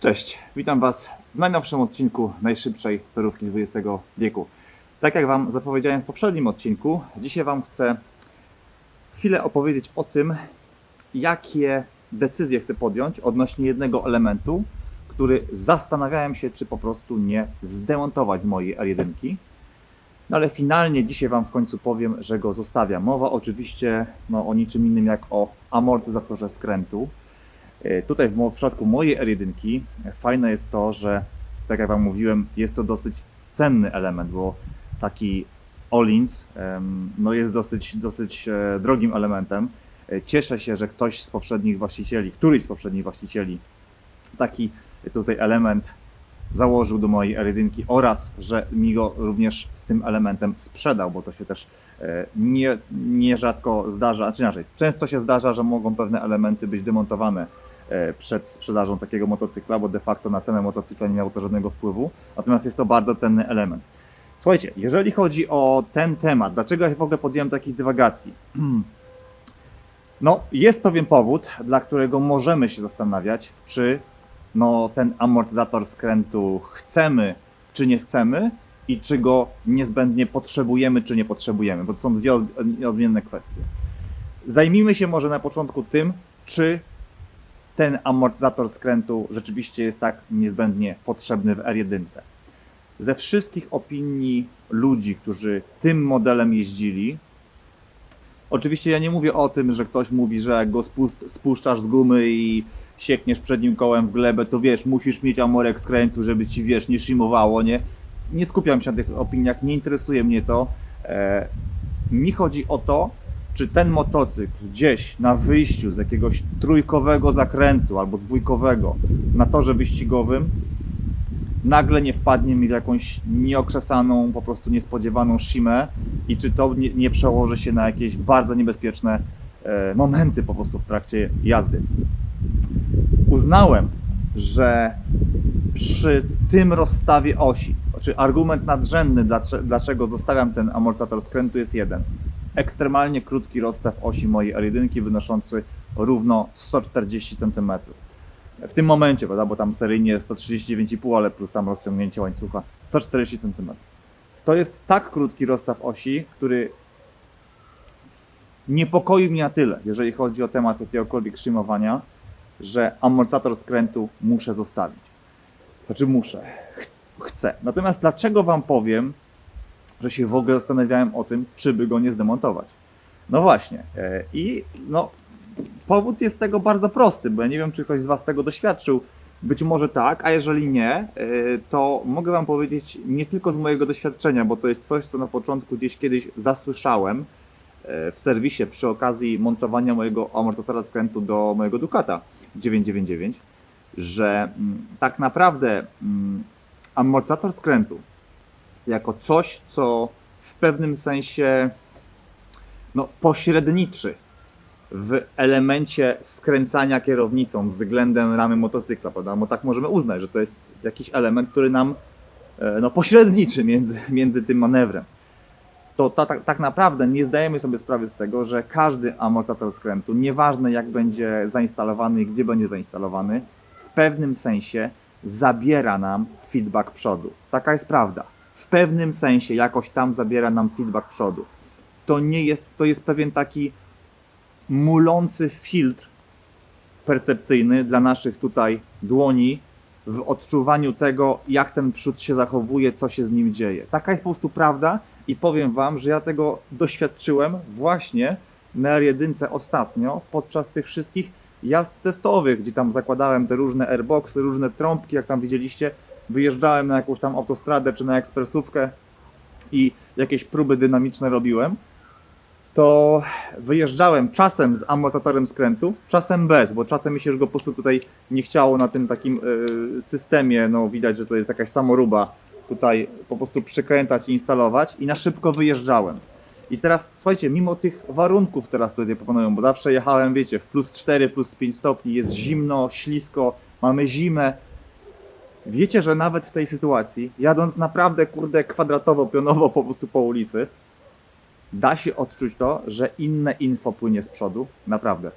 Cześć, witam Was w najnowszym odcinku najszybszej torówki XX wieku. Tak jak Wam zapowiedziałem w poprzednim odcinku, dzisiaj Wam chcę chwilę opowiedzieć o tym, jakie decyzje chcę podjąć odnośnie jednego elementu, który zastanawiałem się, czy po prostu nie zdemontować z mojej R1. No ale finalnie dzisiaj Wam w końcu powiem, że go zostawiam. Mowa oczywiście no, o niczym innym jak o amortyzatorze skrętu. E, Tutaj w przypadku mojej R1 e, fajne jest to, że tak jak Wam mówiłem, jest to dosyć cenny element, bo taki Olins no jest dosyć, dosyć e, drogim elementem. Cieszę się, że ktoś z poprzednich właścicieli, któryś z poprzednich właścicieli taki tutaj element założył do mojej R1 oraz, że mi go również z tym elementem sprzedał, bo to się też nie, nierzadko zdarza, czy inaczej, często się zdarza, że mogą pewne elementy być demontowane przed sprzedażą takiego motocykla, bo de facto na cenę motocykla nie miało to żadnego wpływu, natomiast jest to bardzo cenny element. Słuchajcie, jeżeli chodzi o ten temat, dlaczego ja w ogóle podjąłem takich dywagacji? No, jest pewien powód, dla którego możemy się zastanawiać, czy no, ten amortyzator skrętu chcemy, czy nie chcemy i czy go niezbędnie potrzebujemy, czy nie potrzebujemy, bo to są dwie od- odmienne kwestie. Zajmijmy się może na początku tym, czy ten amortyzator skrętu rzeczywiście jest tak niezbędnie potrzebny w R1. Ze wszystkich opinii ludzi, którzy tym modelem jeździli, oczywiście ja nie mówię o tym, że ktoś mówi, że jak go spuszczasz z gumy i siekniesz przednim kołem w glebę, to wiesz, musisz mieć amorek skrętu, żeby ci, wiesz, nie szymowało, nie? Nie skupiam się na tych opiniach, nie interesuje mnie to. E, mi chodzi o to, czy ten motocykl gdzieś na wyjściu z jakiegoś trójkowego zakrętu albo dwójkowego na torze wyścigowym nagle nie wpadnie mi w jakąś nieokrzesaną, po prostu niespodziewaną szimę i czy to nie, nie przełoży się na jakieś bardzo niebezpieczne e, momenty po prostu w trakcie jazdy. Uznałem, że przy tym rozstawie osi, czy argument nadrzędny, dlacze- dlaczego zostawiam ten amortyzator skrętu jest jeden. Ekstremalnie krótki rozstaw osi mojej R1 wynoszący równo 140 cm. W tym momencie, prawda, bo tam seryjnie jest 139,5, ale plus tam rozciągnięcie łańcucha 140 cm. To jest tak krótki rozstaw osi, który niepokoi mnie na tyle, jeżeli chodzi o temat jakiegokolwiek szymowania, że amortyzator skrętu muszę zostawić. Znaczy muszę, ch- chcę. Natomiast dlaczego Wam powiem, że się w ogóle zastanawiałem o tym, czy by go nie zdemontować? No właśnie. e, I no, powód jest tego bardzo prosty, bo ja nie wiem, czy ktoś z Was tego doświadczył. Być może tak, a jeżeli nie, e, to mogę Wam powiedzieć nie tylko z mojego doświadczenia, bo to jest coś, co na początku gdzieś kiedyś zasłyszałem e, w serwisie przy okazji montowania mojego amortyzatora skrętu do mojego Ducata 999, że mm, tak naprawdę mm, amortyzator skrętu jako coś, co w pewnym sensie no, pośredniczy w elemencie skręcania kierownicą względem ramy motocykla, prawda? Bo tak możemy uznać, że to jest jakiś element, który nam e, no, pośredniczy między, między tym manewrem. To ta, tak, tak naprawdę nie zdajemy sobie sprawy z tego, że każdy amortyzator skrętu, nieważne jak będzie zainstalowany i gdzie będzie zainstalowany, w pewnym sensie zabiera nam feedback przodu. Taka jest prawda. Pewnym sensie jakoś tam zabiera nam feedback przodu. To nie jest, to jest pewien taki mulący filtr percepcyjny dla naszych tutaj dłoni w odczuwaniu tego, jak ten przód się zachowuje, co się z nim dzieje. Taka jest po prostu prawda i powiem Wam, że ja tego doświadczyłem właśnie na R1 ostatnio podczas tych wszystkich jazd testowych, gdzie tam zakładałem te różne airboxy, różne trąbki, jak tam widzieliście, wyjeżdżałem na jakąś tam autostradę czy na ekspresówkę i jakieś próby dynamiczne robiłem to wyjeżdżałem czasem z amortyzatorem skrętu, czasem bez, bo czasem mi się już go po prostu tutaj nie chciało na tym takim y, systemie, no widać, że to jest jakaś samoruba, tutaj po prostu przykręcać i instalować i na szybko wyjeżdżałem. I teraz, słuchajcie, mimo tych warunków teraz tutaj proponują, bo zawsze jechałem, wiecie, w plus 4, plus 5 stopni, jest zimno, ślisko, mamy zimę. Wiecie, że nawet w tej sytuacji, jadąc naprawdę, kurde, kwadratowo, pionowo po prostu po ulicy, da się odczuć to, że inne info płynie z przodu, naprawdę.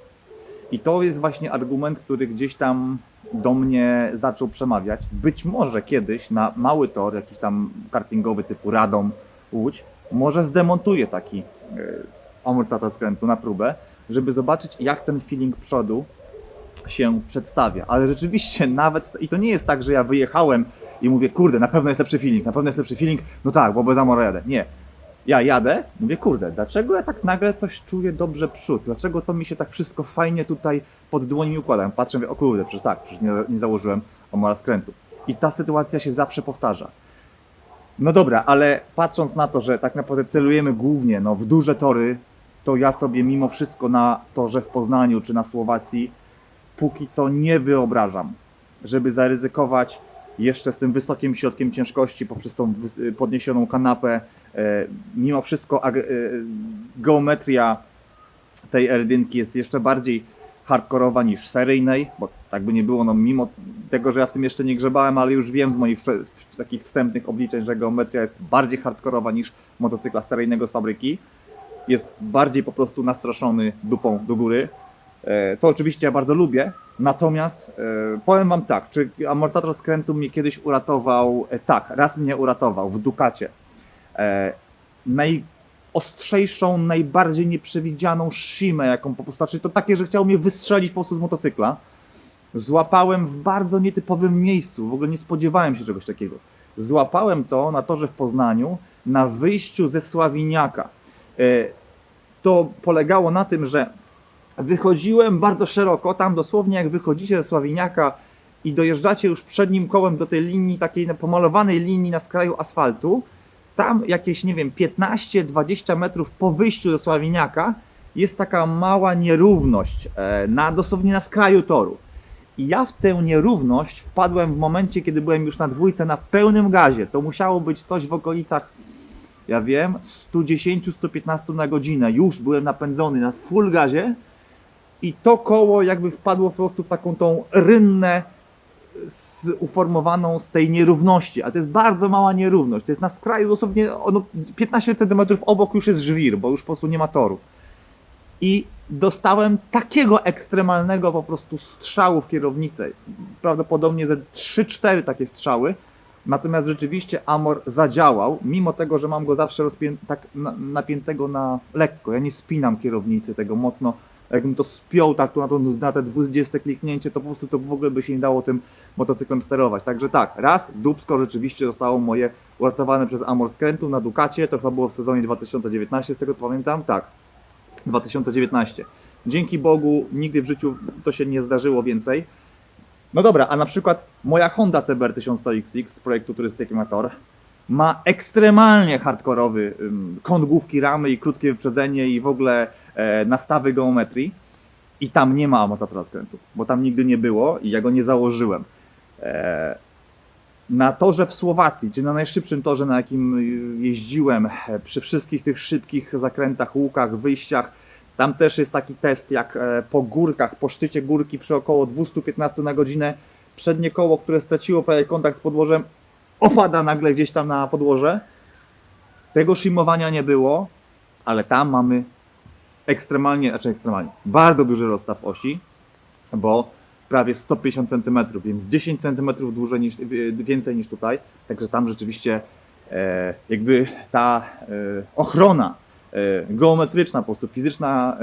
I to jest właśnie argument, który gdzieś tam do mnie zaczął przemawiać. Być może kiedyś na mały tor, jakiś tam kartingowy typu Radom, Łódź, może zdemontuję taki e, amortyzator skrętu na próbę, żeby zobaczyć jak ten feeling przodu się przedstawia. Ale rzeczywiście nawet, i to nie jest tak, że ja wyjechałem i mówię, kurde, na pewno jest lepszy feeling, na pewno jest lepszy feeling, no tak, bo bez Amora jadę. Nie. Ja jadę, mówię, kurde, dlaczego ja tak nagle coś czuję dobrze przód? Dlaczego to mi się tak wszystko fajnie tutaj pod dłoni układa? Patrzę, mówię, o kurde, przecież tak, przecież nie, nie założyłem Amora skrętu. I ta sytuacja się zawsze powtarza. No dobra, ale patrząc na to, że tak naprawdę celujemy głównie no, w duże tory, to ja sobie mimo wszystko na torze w Poznaniu czy na Słowacji póki co nie wyobrażam, żeby zaryzykować jeszcze z tym wysokim środkiem ciężkości poprzez tą wys- podniesioną kanapę. E, mimo wszystko e, geometria tej R1 jest jeszcze bardziej hardkorowa niż seryjnej, bo tak by nie było, no mimo tego, że ja w tym jeszcze nie grzebałem, ale już wiem z moich takich wstępnych obliczeń, że geometria jest bardziej hardkorowa niż motocykla seryjnego z fabryki. Jest bardziej po prostu nastraszony dupą do góry, co oczywiście ja bardzo lubię. Natomiast e, powiem Wam tak, czy amortator skrętu mnie kiedyś uratował? E, tak, raz mnie uratował w Ducacie. E, najostrzejszą, najbardziej nieprzewidzianą shimę, jaką po prostu, znaczy to takie, że chciał mnie wystrzelić po prostu z motocykla. Złapałem w bardzo nietypowym miejscu, w ogóle nie spodziewałem się czegoś takiego. Złapałem to na torze w Poznaniu, na wyjściu ze Sławiniaka. E, to polegało na tym, że wychodziłem bardzo szeroko, tam dosłownie jak wychodzicie ze Sławiniaka i dojeżdżacie już przednim kołem do tej linii, takiej pomalowanej linii na skraju asfaltu, tam jakieś, nie wiem, 15-20 metrów po wyjściu ze Sławiniaka jest taka mała nierówność, e, na, dosłownie na skraju toru. I ja w tę nierówność wpadłem w momencie, kiedy byłem już na dwójce na pełnym gazie. To musiało być coś w okolicach, ja wiem, 110-115 na godzinę. Już byłem napędzony na full gazie i to koło jakby wpadło po prostu w taką tą rynnę z, uformowaną z tej nierówności, a to jest bardzo mała nierówność. To jest na skraju dosłownie ono 15 cm obok już jest żwir, bo już po prostu nie ma toru. I dostałem takiego ekstremalnego po prostu strzału w kierownicę. Prawdopodobnie ze 3-4 takie strzały. Natomiast rzeczywiście Amor zadziałał, mimo tego, że mam go zawsze tak na, napiętego na lekko. Ja nie spinam kierownicy tego mocno. Jakbym to spiął tak tu na, to, na te 20 kliknięcie, to po prostu to w ogóle by się nie dało tym motocyklem sterować. Także tak, raz dupsko rzeczywiście zostało moje uratowane przez Amor skrętu na Ducacie. To chyba było w sezonie 2019, z tego co pamiętam. Tak, 2019. Dzięki Bogu nigdy w życiu to się nie zdarzyło więcej. No dobra, a na przykład moja Honda CBR 1100XX z projektu Turystyki Mator ma ekstremalnie hardkorowy kąt główki ramy i krótkie wyprzedzenie i w ogóle nastawy geometrii i tam nie ma amortyzatora skrętu, bo tam nigdy nie było i ja go nie założyłem. E, na torze w Słowacji, czy na najszybszym torze, na jakim jeździłem, e, przy wszystkich tych szybkich zakrętach, łukach, wyjściach, tam też jest taki test, jak e, po górkach, po szczycie górki przy około 215 na godzinę, przednie koło, które straciło prawie kontakt z podłożem, opada nagle gdzieś tam na podłoże. Tego szymowania nie było, ale tam mamy ekstremalnie, znaczy ekstremalnie, bardzo duży rozstaw osi, bo prawie 150 cm, więc 10 cm dłużej niż, więcej niż tutaj, także tam rzeczywiście e, jakby ta e, ochrona e, geometryczna, po prostu fizyczna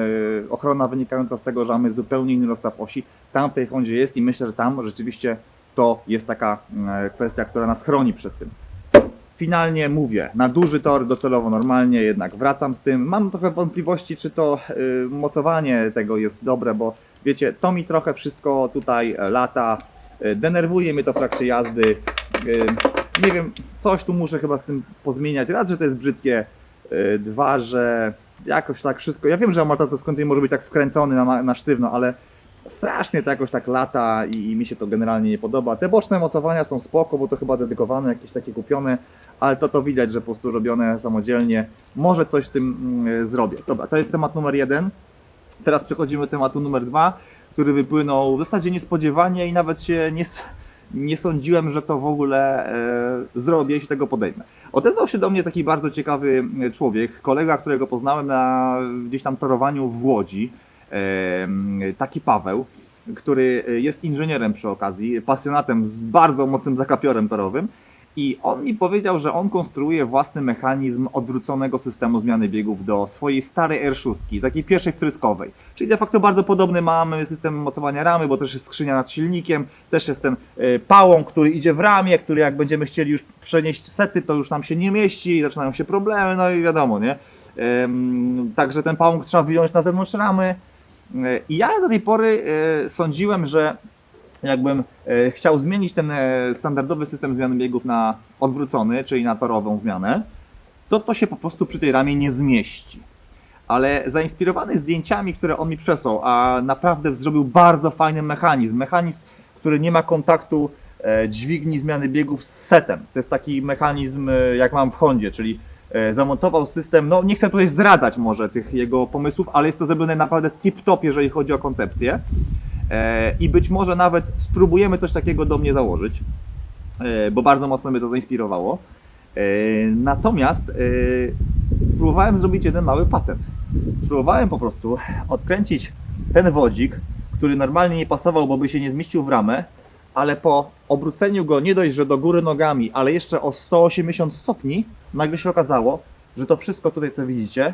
e, ochrona wynikająca z tego, że mamy zupełnie inny rozstaw osi, tam w tej Hondzie jest i myślę, że tam rzeczywiście to jest taka e, kwestia, która nas chroni przed tym. Finalnie mówię, na duży tor docelowo normalnie, jednak wracam z tym. Mam trochę wątpliwości, czy to y, mocowanie tego jest dobre, bo wiecie, to mi trochę wszystko tutaj e, lata. Y, denerwuje mnie to w trakcie jazdy. Y, nie wiem, coś tu muszę chyba z tym pozmieniać. Raz, że to jest brzydkie, y, dwa, że jakoś tak wszystko. Ja wiem, że amortyzator skąd może być tak wkręcony na, na sztywno, ale strasznie to jakoś tak lata i, i mi się to generalnie nie podoba. Te boczne mocowania są spoko, bo to chyba dedykowane, jakieś takie kupione, ale to to widać, że po prostu robione samodzielnie. Może coś z tym mm, zrobię. Dobra, to jest temat numer jeden. Teraz przechodzimy do tematu numer dwa, który wypłynął w zasadzie niespodziewanie i nawet się nie, nie sądziłem, że to w ogóle e, zrobię i się tego podejmę. Odezwał się do mnie taki bardzo ciekawy e, człowiek, kolega, którego poznałem na gdzieś tam torowaniu w Łodzi, e, taki Paweł. który y, jest inżynierem przy okazji, pasjonatem z bardzo mocnym zakapiorem torowym. I on mi powiedział, że on konstruuje własny mechanizm odwróconego systemu zmiany biegów do swojej starej R6, takiej pierwszej wtryskowej. Czyli de facto bardzo podobny mamy system mocowania ramy, bo też jest skrzynia nad silnikiem, też jest ten y, pałąk, który idzie w ramię, który jak będziemy chcieli już przenieść sety, to już nam się nie mieści, zaczynają się problemy, no i wiadomo, nie? Także ten pałąk trzeba wyjąć na zewnątrz ramy. Y, I ja do tej pory y, sądziłem, że jakbym e, chciał zmienić ten e, standardowy system zmiany biegów na odwrócony, czyli na torową zmianę, to to się po prostu przy tej ramie nie zmieści. Ale zainspirowany zdjęciami, które on mi przesłał, a naprawdę zrobił bardzo fajny mechanizm. Mechanizm, który nie ma kontaktu e, dźwigni zmiany biegów z setem. To jest taki mechanizm, jak mam w Hondzie, czyli zamontował system, no nie chcę tutaj zdradzać może tych jego pomysłów, ale jest to zrobione naprawdę tip-top, jeżeli chodzi o koncepcję. E, I być może nawet spróbujemy coś takiego do mnie założyć, e, bo bardzo mocno mnie to zainspirowało. E, Natomiast spróbowałem zrobić jeden mały patent. Spróbowałem po prostu odkręcić ten wodzik, który normalnie nie pasował, bo by się nie zmieścił w ramę, ale po obróceniu go nie dość, że do góry nogami, ale jeszcze o 180 stopni, nagle się okazało, że to wszystko tutaj, co widzicie,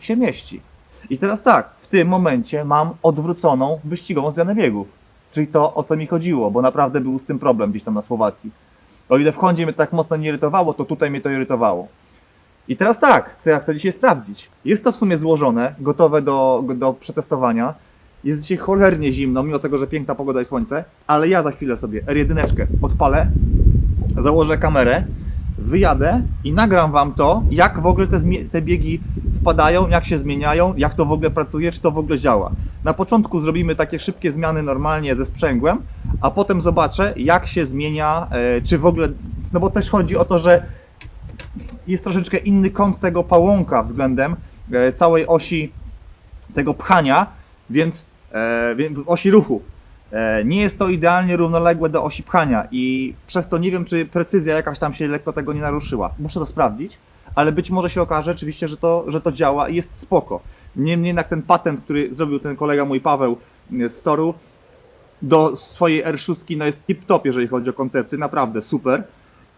się mieści. I teraz tak, tym momencie mam odwróconą wyścigową zmianę biegów. Czyli to, o co mi chodziło, bo naprawdę był z tym problem gdzieś tam na Słowacji. O ile w Hondzie mnie tak mocno nie irytowało, to tutaj mnie to irytowało. I teraz tak, co ja chcę dzisiaj sprawdzić. Jest to w sumie złożone, gotowe do, do przetestowania. Jest dzisiaj cholernie zimno, mimo tego, że piękna pogoda i słońce, ale ja za chwilę sobie R1 odpalę, założę kamerę, wyjadę i nagram wam to, jak w ogóle te, te biegi wpadają, jak się zmieniają, jak to w ogóle pracuje, czy to w ogóle działa. Na początku zrobimy takie szybkie zmiany normalnie ze sprzęgłem, a potem zobaczę, jak się zmienia, e, czy w ogóle, no bo też chodzi o to, że jest troszeczkę inny kąt tego pałąka względem e, całej osi tego pchania, więc e, osi ruchu. Nie jest to idealnie równoległe do osi pchania i przez to nie wiem, czy precyzja jakaś tam się lekko tego nie naruszyła. Muszę to sprawdzić, ale być może się okaże oczywiście, że to, że to działa i jest spoko. Niemniej jednak ten patent, który zrobił ten kolega mój Paweł e, z Toru do swojej R6 no jest tip-top, jeżeli chodzi o koncepcję, naprawdę super.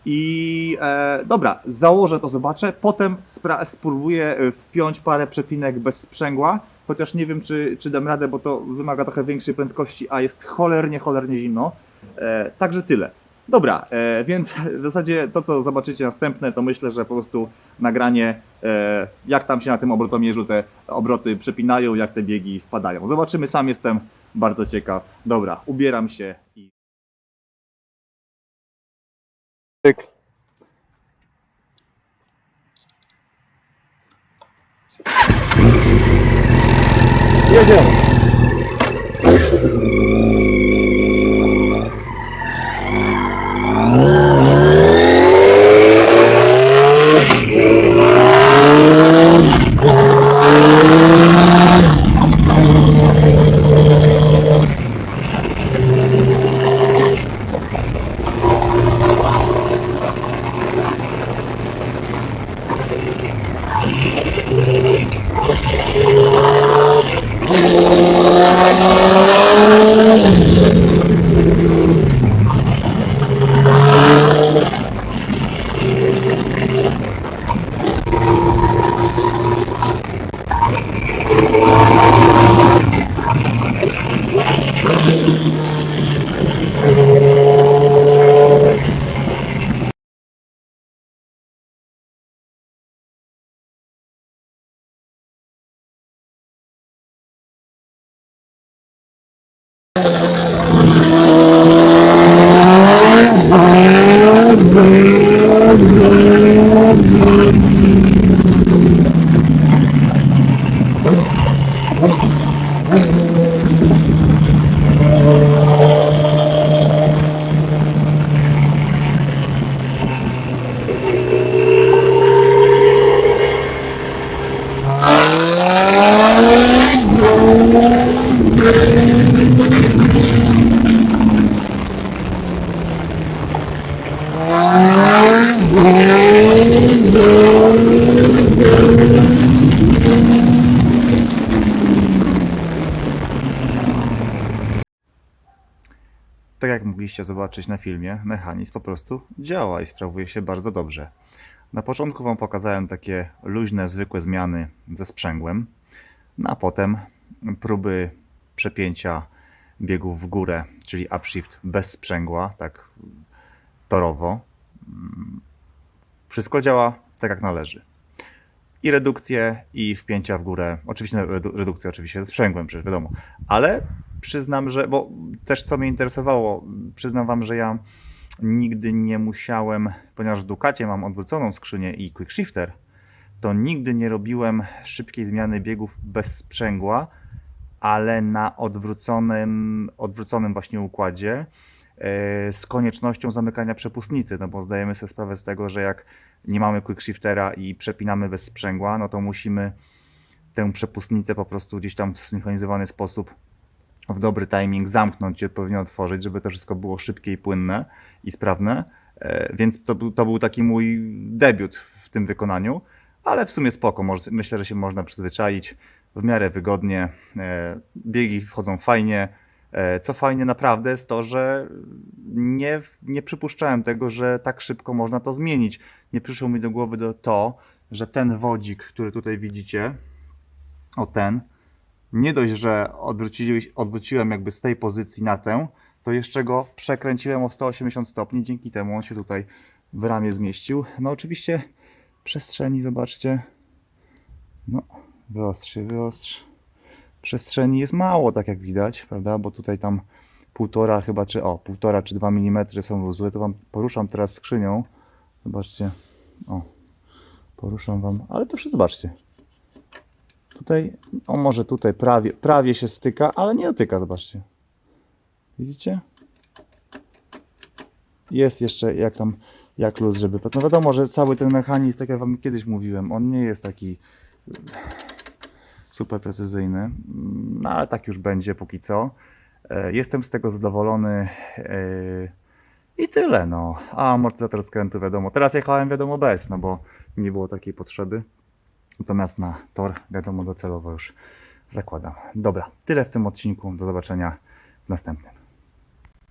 I e, dobra, założę to, zobaczę. Potem spróbuję e, wpiąć parę przepinek bez sprzęgła, chociaż nie wiem, czy, czy dam radę, bo to wymaga trochę większej prędkości, a jest cholernie, cholernie zimno. E, także tyle. Dobra, e, więc w zasadzie to, co zobaczycie następne, to myślę, że po prostu nagranie, e, jak tam się na tym obrotomierzu te obroty przepinają, jak te biegi wpadają. Zobaczymy, sam jestem bardzo ciekaw. Dobra, ubieram się i... Jedziemy. Mogliście zobaczyć na filmie, mechanizm po prostu działa i sprawuje się bardzo dobrze. Na początku Wam pokazałem takie luźne, zwykłe zmiany ze sprzęgłem, no a potem próby przepięcia biegów w górę, czyli upshift bez sprzęgła, tak torowo. Wszystko działa tak jak należy. I redukcje, i wpięcia w górę. Oczywiście redu- redukcje oczywiście ze sprzęgłem, przecież wiadomo. Ale przyznam, że, bo też co mnie interesowało, przyznam wam, że ja nigdy nie musiałem, ponieważ w Ducacie mam odwróconą skrzynię i quick shifter, to nigdy nie robiłem szybkiej zmiany biegów bez sprzęgła, ale na odwróconym, odwróconym właśnie układzie e, z koniecznością zamykania przepustnicy, no bo zdajemy sobie sprawę z tego, że jak nie mamy quick shiftera i przepinamy bez sprzęgła, no to musimy tę przepustnicę po prostu gdzieś tam w zsynchronizowany sposób w dobry timing zamknąć i odpowiednio otworzyć, żeby to wszystko było szybkie i płynne i sprawne. E, Więc to, to był taki mój debiut w tym wykonaniu, ale w sumie spoko. Myślę, że się można przyzwyczaić w miarę wygodnie. E, Biegi wchodzą fajnie. E, Co fajnie naprawdę jest to, że nie, nie przypuszczałem tego, że tak szybko można to zmienić. Nie przyszło mi do głowy to, że ten wodzik, który tutaj widzicie, o ten, nie dość, że odwróciłem jakby z tej pozycji na tę, to jeszcze go przekręciłem o 180 stopni, dzięki temu on się tutaj w ramie zmieścił. No oczywiście przestrzeni, zobaczcie, no wyostrz się, wyostrz. Przestrzeni jest mało, tak jak widać, prawda, bo tutaj tam półtora chyba, czy o, półtora czy dwa milimetry są luzy, to wam poruszam teraz skrzynią, zobaczcie, o, poruszam wam, ale to wszystko zobaczcie, Tutaj, o może tutaj prawie, prawie się styka, ale nie dotyka, zobaczcie. Widzicie? Jest jeszcze jak tam, jak luz, żeby... No wiadomo, że cały ten mechanizm, tak jak wam kiedyś mówiłem, on nie jest taki super precyzyjny, no ale tak już będzie póki co. E, Jestem z tego zadowolony e, i tyle, no. A amortyzator skrętu wiadomo. Teraz jechałem wiadomo bez, no bo nie było takiej potrzeby. Natomiast na tor, wiadomo, docelowo już zakładam. Dobra, tyle w tym odcinku. Do zobaczenia w następnym.